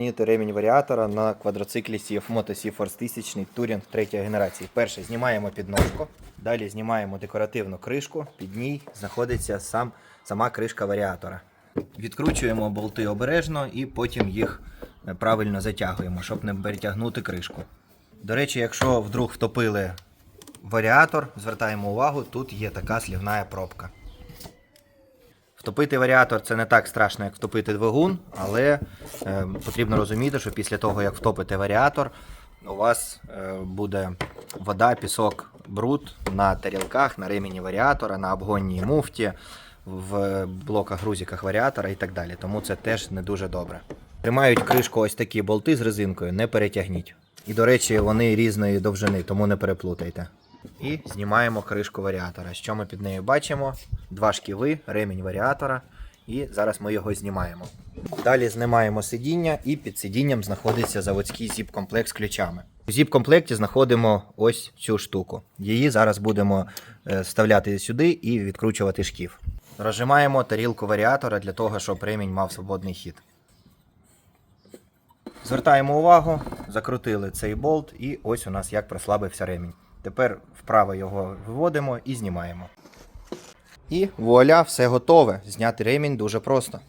Змінити ремінь варіатора на квадроциклі CF Moto C-Force 1000 Touring 3 генерації. Перше знімаємо підножку, далі знімаємо декоративну кришку, під ній знаходиться сам, сама кришка варіатора. Відкручуємо болти обережно і потім їх е, правильно затягуємо, щоб не перетягнути кришку. До речі, якщо вдруг втопили варіатор, звертаємо увагу, тут є така слівна пробка. Втопити варіатор це не так страшно, як втопити двигун, але е, потрібно розуміти, що після того, як втопите варіатор, у вас е, буде вода, пісок, бруд на тарілках, на ремені варіатора, на обгонній муфті, в блоках грузиках варіатора і так далі. Тому це теж не дуже добре. Тримають кришку ось такі болти з резинкою, не перетягніть. І, до речі, вони різної довжини, тому не переплутайте. І знімаємо кришку варіатора. Що ми під нею бачимо? Два шківи, ремінь варіатора. І зараз ми його знімаємо. Далі знімаємо сидіння, і під сидінням знаходиться заводський зіп-комплект з ключами. У зіп-комплекті знаходимо ось цю штуку. Її зараз будемо е, вставляти сюди і відкручувати шкіф. Розжимаємо тарілку варіатора для того, щоб ремінь мав свободний хід. Звертаємо увагу, закрутили цей болт, і ось у нас як прослабився ремінь. Тепер вправо його виводимо і знімаємо. І вуаля, все готове. Зняти ремінь дуже просто.